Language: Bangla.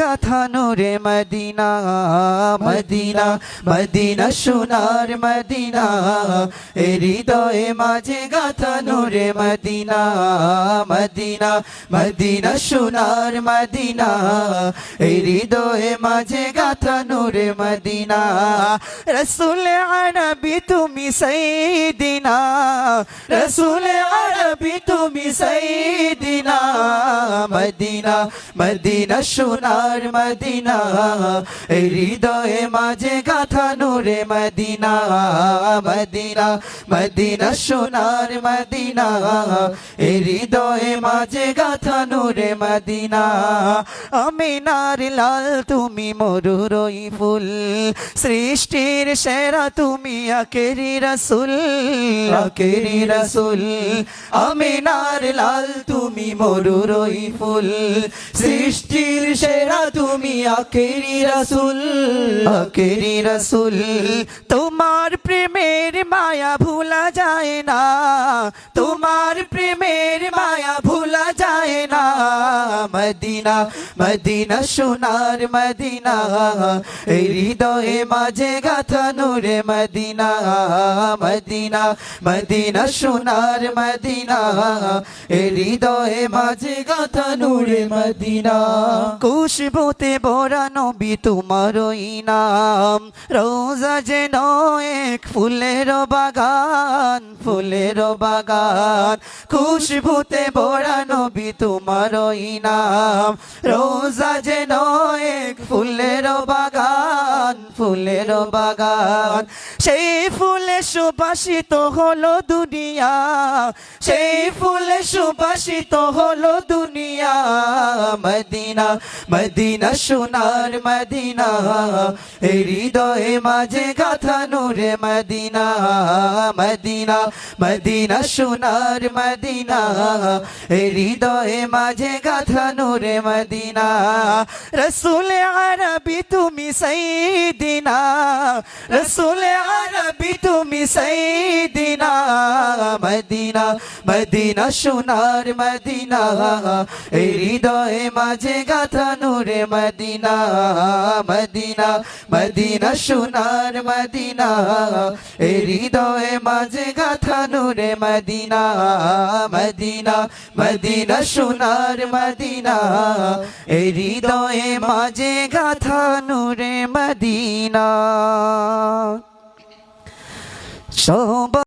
গাথানো রে মদিনা মদিনা মদিনা সোনার মদিনা এ হৃদয়ে মাঝে গাথানো রে মদিনা মদিনা মদিনা সোনার মদিনা এ হৃদয়ে মাঝে গাথানো রে মদিনা রসুল আরবি তুমি সঈদিনা রসুল আরবি তুমি সঈদিনা মদিনা মদিনা সোনার মদিনা। এই হৃদয়ে মাঝে গাথা নূরে মদিনা মদিনা মদিনা সোনার মদিনা। এই হৃদয়ে মাঝে গাথা নূরে মদিনা। আমিনার লাল, তুমি মরুরই ফুল। সৃষ্টির সেরা, তুমি আকেরি রসুল। আকেরি রসুল। আমিনার লাল, তুমি মরুরই ফুল সৃষ্টির সেরা তুমি আকেরি রসুল। আকেরি রসুল। তোমার প্রেমের মায়া ভুলা যায় না। তোমার প্রেমের মদিনা মদিনা সোনার মদিনা, এই হৃদয়ে মাঝে গাথা নূরে মদিনা মদিনা মদিনা সোনার মদিনা, এই হৃদয়ে মাঝে গাথা নূরে মদিনা। খুশবুতে বরা নবী তোমার নাম, রোজা যেন এক ফুলের বাগান ফুলের বাগান। খুশবুতে বরা নবী তোমার নাম রোজা যে নয় ফুলের বাগান। ফুলের বাগান। সেই ফুলে সুবাসিত হলো দুনিয়া। সেই ফুলে সুবাসিত হলো দুনিয়া। মদিনা মদিনা, সোনার মদিনা। হৃদয়ে মাঝে গাথা নূরে মদিনা। মদিনা মদিনা, সোনার মদিনা। হৃদয়ে মাঝে গাথা নূরে মদিনা। রসুল আরবি তুমি সঈদিনা রসুল আরবি তুমি সঈদিনা মদিনা মদিনা সোনার মদিনা, এই হৃদয়ে মাঝে গাথা নূরে মদিনা মদিনা মদিনা সোনার মদিনা, এই হৃদয়ে মাঝে গাথা নূরে মদিনা মদিনা মদিনা সোনার মদিনা। এই হৃদয়ে মাঝে গাথা নূরে মদিনা। সব